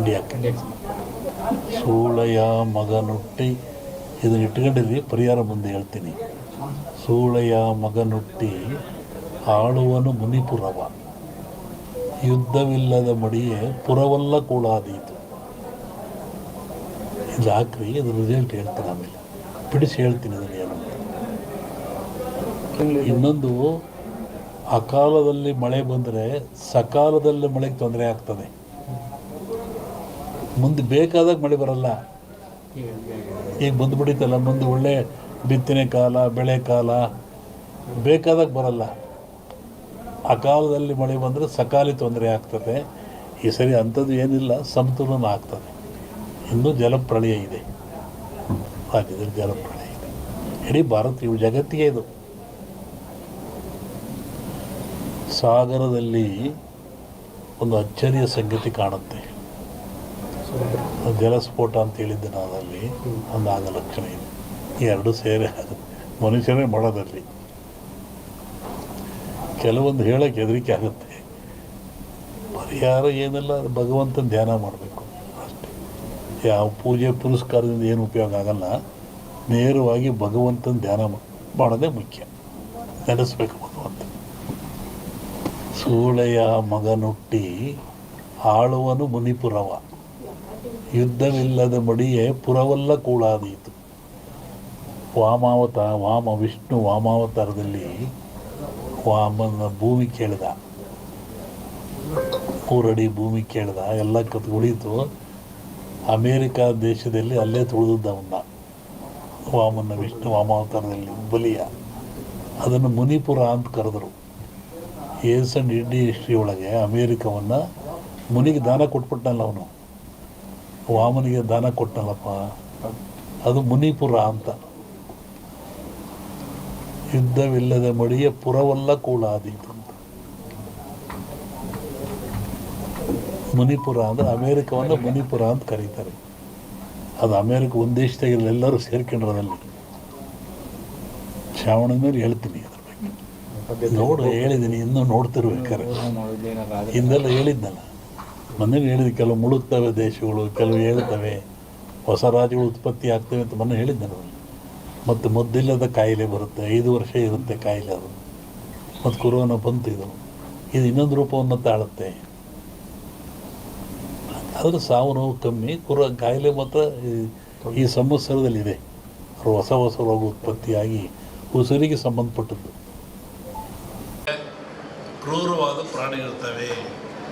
ಇಂಡಿಯಾಕ್ಕೆ ಸೂಳೆಯ ಮಗನುಟ್ಟಿ ಇದನ್ನ ಇಟ್ಕೊಂಡಿರಿ ಪರಿಹಾರ ಮುಂದೆ ಹೇಳ್ತೀನಿ. ಸೂಳೆಯ ಮಗನುಟ್ಟಿ ಆಳುವನು ಮುನಿಪುರವ. ಯುದ್ಧವಿಲ್ಲದ ಮಡಿಯೇ ಪುರವಲ್ಲ ಕೂಳಾದೀತು ಇದು ಹಾಕ್ರಿ ಇದ್ರ ರಿಸಲ್ಟ್ ಹೇಳ್ತೀನಿ ಆಮೇಲೆ. ಬಿಡಿಸಿ ಹೇಳ್ತೀನಿ ಅದನ್ನು ಏನು. ಇನ್ನೊಂದು ಅಕಾಲದಲ್ಲಿ ಮಳೆ ಬಂದರೆ ಸಕಾಲದಲ್ಲಿ ಮಳೆಗೆ ತೊಂದರೆ ಆಗ್ತದೆ. ಮುಂದೆ ಬೇಕಾದಾಗ ಮಳೆ ಬರಲ್ಲ. ಈಗ ಬಂದುಬಿಡಿತಲ್ಲ ಮುಂದೆ ಒಳ್ಳೆ ಬಿತ್ತನೆ ಕಾಲ, ಬೆಳೆ ಕಾಲ, ಬೇಕಾದಾಗ ಬರಲ್ಲ. ಆ ಕಾಲದಲ್ಲಿ ಮಳೆ ಬಂದರೆ ಸಕಾಲಿ ತೊಂದರೆ ಆಗ್ತದೆ. ಈ ಸರಿ ಅಂಥದ್ದು ಏನಿಲ್ಲ, ಸಮತೋಲನ ಆಗ್ತದೆ. ಇನ್ನೂ ಜಲಪ್ರಳಯ ಇದೆ. ರಾಜ್ಯದಲ್ಲಿ ಜಲಪ್ರಳಯ ಇದೆ. ಇಡೀ ಭಾರತ ಇವು ಜಗತ್ತಿಗೆ ಇದು. ಸಾಗರದಲ್ಲಿ ಒಂದು ಅಚ್ಚರಿಯ ಸಂಗತಿ ಕಾಣುತ್ತೆ. ಜಲಸ್ಫೋಟ ಅಂತ ಹೇಳಿದ್ದೆ ನಾನು ಅಲ್ಲಿ ಒಂದು ಆಗ ಲಕ್ಷಣ ಇದೆ. ಈ ಎರಡು ಸೇರೆ ಮನುಷ್ಯನೇ ಮಾಡೋದಲ್ಲಿ ಕೆಲವೊಂದು ಹೇಳಕ್ಕೆ ಹೆದರಿಕೆ ಆಗುತ್ತೆ. ಪರಿಹಾರ ಏನೆಲ್ಲ ಭಗವಂತನ ಧ್ಯಾನ ಮಾಡಬೇಕು. ಅಷ್ಟೇ. ಯಾವ ಪೂಜೆ ಪುರಸ್ಕಾರದಿಂದ ಏನು ಉಪಯೋಗ ಆಗಲ್ಲ. ನೇರವಾಗಿ ಭಗವಂತನ ಧ್ಯಾನ ಮಾಡೋದೇ ಮುಖ್ಯ. ನೆನೆಸ್ಬೇಕು ಭಗವಂತ. ಸೂಳೆಯ ಮಗನುಟ್ಟಿ ಆಳುವನು ಮುನಿಪುರವ. ಯುದ್ಧವಿಲ್ಲದ ಬಡಿಯೇ ಪುರವಲ್ಲ ಕೂಳಾದೀತು. ವಾಮಾವತ, ವಾಮ ವಿಷ್ಣು ವಾಮಾವತಾರದಲ್ಲಿ ವಾಮನ ಭೂಮಿ ಕೇಳಿದ. ಮೂರಡಿ ಭೂಮಿ ಕೇಳಿದ, ಎಲ್ಲ ಕತ್ ಉಳಿತು. ಅಮೇರಿಕಾ ದೇಶದಲ್ಲಿ ಅಲ್ಲೇ ತುಳಿದಿದ್ದ ಅವನ್ನ ವಾಮನ ವಿಷ್ಣು ವಾಮಾವತಾರದಲ್ಲಿ ಬಲಿಯ. ಅದನ್ನು ಮುನಿಪುರ ಅಂತ ಕರೆದರು. ಏಸ್ ಅಂಡ್ ಇಂಡಿ ಹಿಸ್ಟ್ರಿ ಒಳಗೆ ಅಮೇರಿಕವನ್ನು ಮುನಿಗೆ ದಾನ ಕೊಟ್ಬಿಟ್ಟನಲ್ಲ ಅವನು. ವಾಮನಿಗೆ ದಾನ ಕೊಟ್ಟನಲ್ಲಪ್ಪ ಅದು ಮುನಿಪುರ ಅಂತ. ಯುದ್ಧವಿಲ್ಲದ ಮಡಿಯ ಪುರವಲ್ಲ ಕೂಳಾದೀತು ಅಂತ ಮುನಿಪುರ ಅಂದರೆ ಅಮೇರಿಕವನ್ನು ಮುನಿಪುರ ಅಂತ ಕರೀತಾರೆ. ಅದು ಅಮೇರಿಕ ಒಂದು ದೇಶದಾಗ ಎಲ್ಲರೂ ಸೇರ್ಕೊಂಡ್ರದಲ್ಲಿ. ಶ್ರಾವಣ ಮೇಲೆ ಹೇಳ್ತೀನಿ ಅದ್ರ ಬಗ್ಗೆ. ನೋಡು ಹೇಳಿದ್ದೀನಿ ಇನ್ನೂ ನೋಡ್ತಿರ್ಬೇಕಾರೆ ಹಿಂದೆಲ್ಲ ಹೇಳಿದ್ನಲ್ಲ ಮೊನ್ನೆ ಹೇಳಿದ ಕೆಲವು ಮುಳುಗ್ತವೆ ದೇಶಗಳು, ಕೆಲವು ಹೇಳ್ತವೆ, ಹೊಸ ರಾಜ್ಯಗಳು ಉತ್ಪತ್ತಿ ಆಗ್ತವೆ ಅಂತ ಮೊನ್ನೆ ಹೇಳಿದ್ದೆ ನಾನು ಮತ್ತು ಮದ್ದಿಲ್ಲದ ಕಾಯಿಲೆ ಬರುತ್ತೆ, ಐದು ವರ್ಷ ಇರುತ್ತೆ ಕಾಯಿಲೆ ಅದು. ಮತ್ತು ಕೊರೋನಾ ಬಂತು ಇದು. ಇದು ಇನ್ನೊಂದು ರೂಪವನ್ನು ತಾಳುತ್ತೆ. ಆದರೆ ಸಾವು ನೋವು ಕಮ್ಮಿ, ಕುರ, ಕಾಯಿಲೆ ಮಾತ್ರ ಈ- ಸಂವತ್ಸರದಲ್ಲಿದೆ. ಅವರು ಹೊಸ ಹೊಸ ರೋಗ ಉತ್ಪತ್ತಿಯಾಗಿ ಉಸಿರಿಗೆ ಸಂಬಂಧಪಟ್ಟದ್ದು. ಕ್ರೂರವಾದ ಪ್ರಾಣಿಗಳಿರ್ತವೆ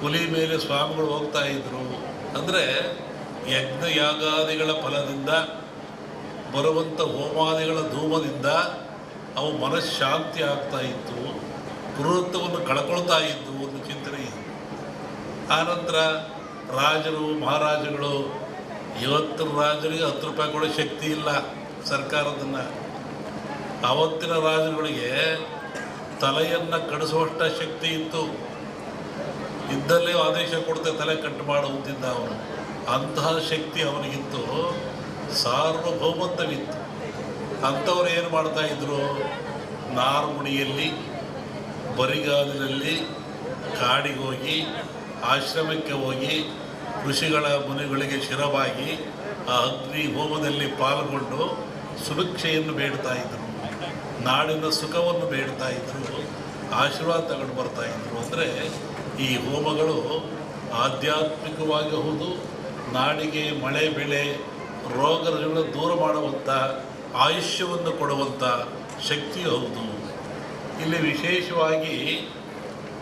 ಹುಲಿ ಮೇಲೆ ಸ್ವಾಮಿಗಳು ಹೋಗ್ತಾ ಇದ್ರು ಅಂದರೆ ಯಜ್ಞ ಯಾಗಾದಿಗಳ ಫಲದಿಂದ ಬರುವಂಥ ಹೋಮಾದಿಗಳ ಧೂಮದಿಂದ ಅವು ಮನಃಶಾಂತಿ ಆಗ್ತಾ ಇತ್ತು ಪುರುತ್ವವನ್ನು ಕಳ್ಕೊಳ್ತಾ ಇದ್ದು ಒಂದು ಚಿಂತನೆ ಇದೆ ಆನಂತರ ರಾಜರು ಮಹಾರಾಜಗಳು ಇವತ್ತಿನ ರಾಜರಿಗೆ ಹತ್ತು ರೂಪಾಯಿ ಕೊಡೋ ಶಕ್ತಿ ಇಲ್ಲ ಸರ್ಕಾರದನ್ನು. ಆವತ್ತಿನ ರಾಜರುಗಳಿಗೆ ತಲೆಯನ್ನು ಕಡಿಸುವಷ್ಟ ಶಕ್ತಿ ಇತ್ತು. ಇದ್ದಲ್ಲೇ ಆದೇಶ ಕೊಡದೆ ತಲೆ ಕಟ್ಟು ಮಾಡುವಂತಿದ್ದ ಅವನು. ಅಂತಹ ಶಕ್ತಿ ಅವನಿಗಿತ್ತು. ಸಾರ್ವಭೌಮತ್ವವಿತ್ತು. ಅಂಥವ್ರು ಏನು ಮಾಡ್ತಾ ಇದ್ರು? ನಾರುಮುಡಿಯಲ್ಲಿ, ಬರಿಗಾಲಿನಲ್ಲಿ ಕಾಡಿಗೆ ಹೋಗಿ, ಆಶ್ರಮಕ್ಕೆ ಹೋಗಿ, ಋಷಿಗಳ ಮುನಿಗಳಿಗೆ ಶಿರವಾಗಿ ಆ ಅಗ್ನಿ ಹೋಮದಲ್ಲಿ ಪಾಲ್ಗೊಂಡು ಸುಭಿಕ್ಷೆಯನ್ನು ಬೇಡ್ತಾ ಇದ್ರು. ನಾಡಿನ ಸುಖವನ್ನು ಬೇಡ್ತಾ ಇದ್ರು. ಆಶೀರ್ವಾದ ತಗೊಂಡು ಬರ್ತಾ ಇದ್ರು. ಅಂದರೆ ಈ ಹೋಮಗಳು ಆಧ್ಯಾತ್ಮಿಕವಾಗಿ ಹೌದು ನಾಡಿಗೆ ಮಳೆ ಬೆಳೆ ರೋಗ ರುಜಿನಗಳನ್ನು ದೂರ ಮಾಡುವಂಥ ಆಯುಷ್ಯವನ್ನು ಕೊಡುವಂಥ ಶಕ್ತಿ ಹೌದು. ಇಲ್ಲಿ ವಿಶೇಷವಾಗಿ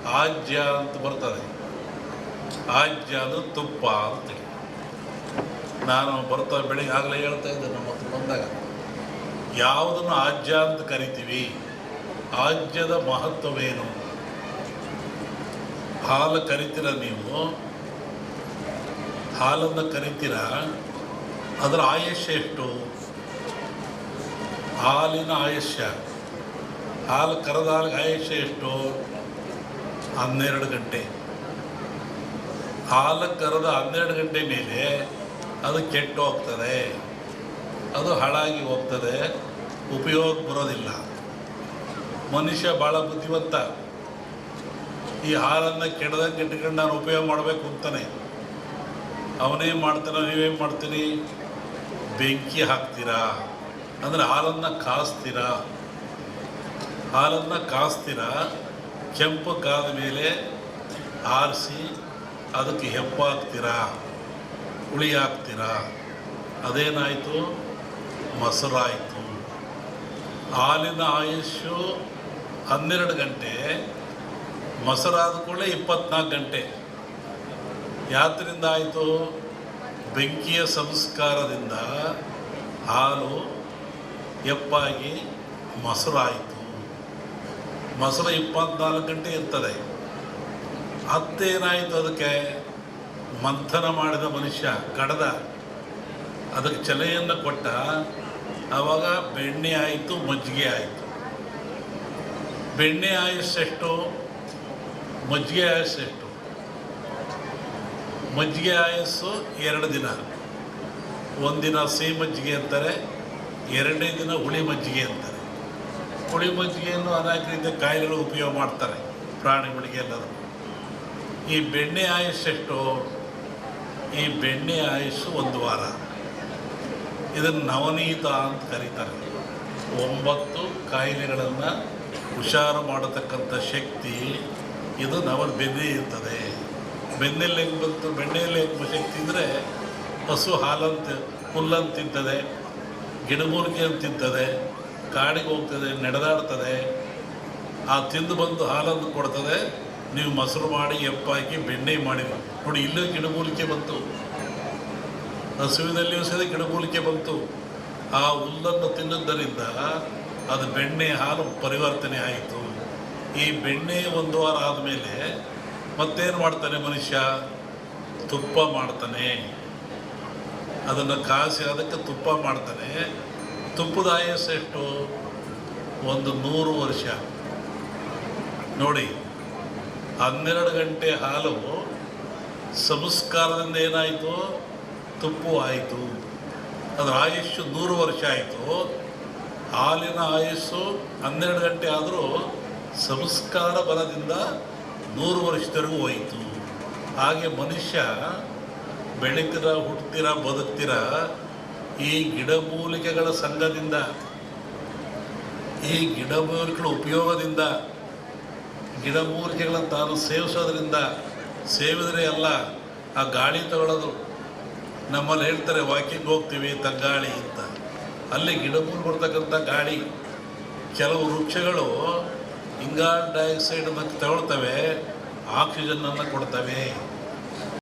ಆಜ್ಯ ಅಂತ ಬರ್ತದೆ. ಆಜ್ಯ ಅಂದರೆ ತುಪ್ಪ ಅಂತ ನಾನು ಬರ್ತಾ ಬೆಳಿಗ್ಗೆ ಆಗಲೇ ಹೇಳ್ತಾ ಇದ್ದೆ ನಮ್ಮ ಹತ್ರ ಬಂದಾಗ. ಯಾವುದನ್ನು ಆಜ್ಯ ಅಂತ ಕರಿತೀವಿ? ಆಜ್ಯದ ಮಹತ್ವವೇನು? ಹಾಲು ಕರಿತೀರ ನೀವು? ಹಾಲನ್ನು ಕರಿತೀರ? ಅದರ ಆಯುಷ್ಯ ಎಷ್ಟು? ಹಾಲಿನ ಆಯುಷ್ಯ ಹಾಲು ಕರೆದ ಹಾಲಿಗೆ ಆಯುಷ್ಯ ಎಷ್ಟು? ಹನ್ನೆರಡು ಗಂಟೆ. ಹಾಲು ಕರೆದ ಹನ್ನೆರಡು ಗಂಟೆ ಮೇಲೆ ಅದು ಕೆಟ್ಟು ಹೋಗ್ತದೆ. ಅದು ಹಾಳಾಗಿ ಹೋಗ್ತದೆ. ಉಪಯೋಗ ಬರೋದಿಲ್ಲ. ಮನುಷ್ಯ ಭಾಳ ಬುದ್ಧಿವಂತ. ಈ ಹಾಲನ್ನು ಕೆಡದಂಗೆ ಇಟ್ಕೊಂಡು ನಾನು ಉಪಯೋಗ ಮಾಡಬೇಕು ಅಂತಾನೆ. ಅವನೇನು ಮಾಡ್ತಾನೆ ನೀವೇನು ಮಾಡ್ತೀರಿ? ಬೆಂಕಿ ಹಾಕ್ತೀರಾ? ಅಂದರೆ ಹಾಲನ್ನು ಕಾಸ್ತೀರಾ? ಹಾಲನ್ನು ಕಾಸ್ತೀರಾ? ಕೆಂಪು ಕಾದ ಮೇಲೆ ಆರಿಸಿ ಅದಕ್ಕೆ ಹೆಪ್ಪು ಹಾಕ್ತೀರಾ? ಹುಳಿ ಹಾಕ್ತೀರಾ? ಅದೇನಾಯಿತು? ಮೊಸರಾಯಿತು. ಹಾಲಿನ ಆಯುಷ್ಯು ಹನ್ನೆರಡು ಗಂಟೆ ಮೊಸರಾದ ಕೂಡಲೇ ಇಪ್ಪತ್ನಾಲ್ಕು ಗಂಟೆ. ಯಾತ್ರಿಂದ ಆಯಿತು? ಬೆಂಕಿಯ ಸಂಸ್ಕಾರದಿಂದ ಹಾಲು ಎಪ್ಪಾಗಿ ಮೊಸರಾಯಿತು. ಮೊಸರು ಇಪ್ಪತ್ನಾಲ್ಕು ಗಂಟೆ ಇರ್ತದೆ. ಅತ್ತೇನಾಯಿತು ಅದಕ್ಕೆ? ಮಂಥನ ಮಾಡಿದ ಮನುಷ್ಯ, ಕಡದ. ಅದಕ್ಕೆ ಚಲೆಯನ್ನು ಕೊಟ್ಟ. ಆವಾಗ ಬೆಣ್ಣೆ ಆಯಿತು, ಮಜ್ಜಿಗೆ ಆಯಿತು. ಬೆಣ್ಣೆ ಆಯುಸ್ಸೆಷ್ಟು? ಮಜ್ಜಿಗೆ ಆಯುಸ್ಸೆಷ್ಟು ಮಜ್ಜಿಗೆ ಆಯಸ್ಸು ಎರಡು ದಿನ. ಒಂದಿನ ಸಿಹಿ ಮಜ್ಜಿಗೆ ಅಂತಾರೆ ಎರಡನೇ ದಿನ ಹುಳಿ ಮಜ್ಜಿಗೆ ಅಂತಾರೆ. ಹುಳಿ ಮಜ್ಜಿಗೆಯನ್ನು ಅನೇಕ ರೀತಿಯ ಕಾಯಿಲೆಗಳು ಉಪಯೋಗ ಮಾಡ್ತಾರೆ ಪ್ರಾಣಿಗಳಿಗೆ ಎಲ್ಲರೂ. ಈ ಬೆಣ್ಣೆ ಆಯುಸ್ಸೆಷ್ಟು ಈ ಬೆಣ್ಣೆ ಆಯಸ್ಸು ಒಂದು ವಾರ. ಇದನ್ನು ನವನೀತ ಅಂತ ಕರೀತಾರೆ. ಒಂಬತ್ತು ಕಾಯಿಲೆಗಳನ್ನು ಹುಷಾರು ಮಾಡತಕ್ಕಂಥ ಶಕ್ತಿ ಇದು ನಮ್ಮ ಬೆನ್ನೆ ಇರ್ತದೆ ಬೆನ್ನೆಲ್ಲಿ ಹೆಂಗೆ ಬಂತು ಬೆಣ್ಣೆಯಲ್ಲಿ ಹೆಂಗೆ ಹೆಂಗೆ ತಿಂದರೆ ಹಸು ಹಾಲಂತ ಹುಲ್ಲಂತ ತಿಂತದೆ ಅಂತ ತಿಂತದೆ ಕಾಡಿಗೆ ಹೋಗ್ತದೆ, ನಡೆದಾಡ್ತದೆ, ಆ ತಿಂದು ಬಂದು ಹಾಲನ್ನು ಕೊಡ್ತದೆ, ನೀವು ಮೊಸರು ಮಾಡಿ, ಎಪ್ಪಾಕಿ, ಬೆಣ್ಣೆ ಮಾಡಿದ ನೋಡಿ, ಇಲ್ಲೂ ಗಿಡಮೂಲಿಕೆ ಬಂತು. ಹಸುವಿನಲ್ಲಿಯೂ ಸಹ ಗಿಡಮೂಲಿಕೆ ಬಂತು. ಆ ಹುಲ್ಲನ್ನು ತಿನ್ನುವುದರಿಂದ ಅದು ಬೆಣ್ಣೆ ಹಾಲು ಪರಿವರ್ತನೆ ಆಯಿತು. ಈ ಬೆಣ್ಣೆ ಒಂದು ವಾರ ಆದಮೇಲೆ ಮತ್ತೇನು ಮಾಡ್ತಾನೆ ಮನುಷ್ಯ? ತುಪ್ಪ ಮಾಡ್ತಾನೆ. ಅದನ್ನು ಕಾಸಿ ಅದಕ್ಕೆ ತುಪ್ಪ ಮಾಡ್ತಾನೆ. ತುಪ್ಪದ ಆಯಸ್ಸು ಎಷ್ಟು? ಒಂದು ನೂರು ವರ್ಷ. ನೋಡಿ, ಹನ್ನೆರಡು ಗಂಟೆ ಹಾಲು ಸಂಸ್ಕಾರದಿಂದ ಏನಾಯಿತು? ತುಪ್ಪು ಆಯಿತು. ಅದರ ಆಯುಷ್ಯು ನೂರು ವರ್ಷ ಆಯಿತು. ಹಾಲಿನ ಆಯುಸ್ಸು ಹನ್ನೆರಡು ಗಂಟೆ ಆದರೂ ಸಂಸ್ಕಾರ ಬಲದಿಂದ ನೂರು ವರ್ಷದವರೆಗೂ ಹೋಯಿತು. ಹಾಗೆ ಮನುಷ್ಯ ಬೆಳೀತೀರ ಹುಟ್ತಿರ ಬದುಕ್ತಿರ ಈ ಗಿಡಮೂಲಿಕೆಗಳ ಸಂಘದಿಂದ, ಈ ಗಿಡಮೂಲಿಕೆಗಳ ಉಪಯೋಗದಿಂದ ಗಿಡಮೂಲಿಕೆಗಳನ್ನು ತಾನು ಸೇವಿಸೋದ್ರಿಂದ ಸೇವಿದರೆ ಅಲ್ಲ ಆ ಗಾಳಿ ತಗೊಳ್ಳೋದು ನಮ್ಮಲ್ಲಿ ಹೇಳ್ತಾರೆ ವಾಕಿಂಗ್ ಹೋಗ್ತೀವಿ ತಗ್ಗಾಳಿ ಅಂತ. ಅಲ್ಲಿ ಗಿಡಮೂಲು ಕೊಡ್ತಕ್ಕಂಥ ಗಾಳಿ, ಕೆಲವು ವೃಕ್ಷಗಳು ಇಂಗಾಲ್ ಮತ್ತು ತಗೊಳ್ತವೆ ಆಕ್ಸಿಜನ್ನನ್ನು ಕೊಡ್ತವೆ.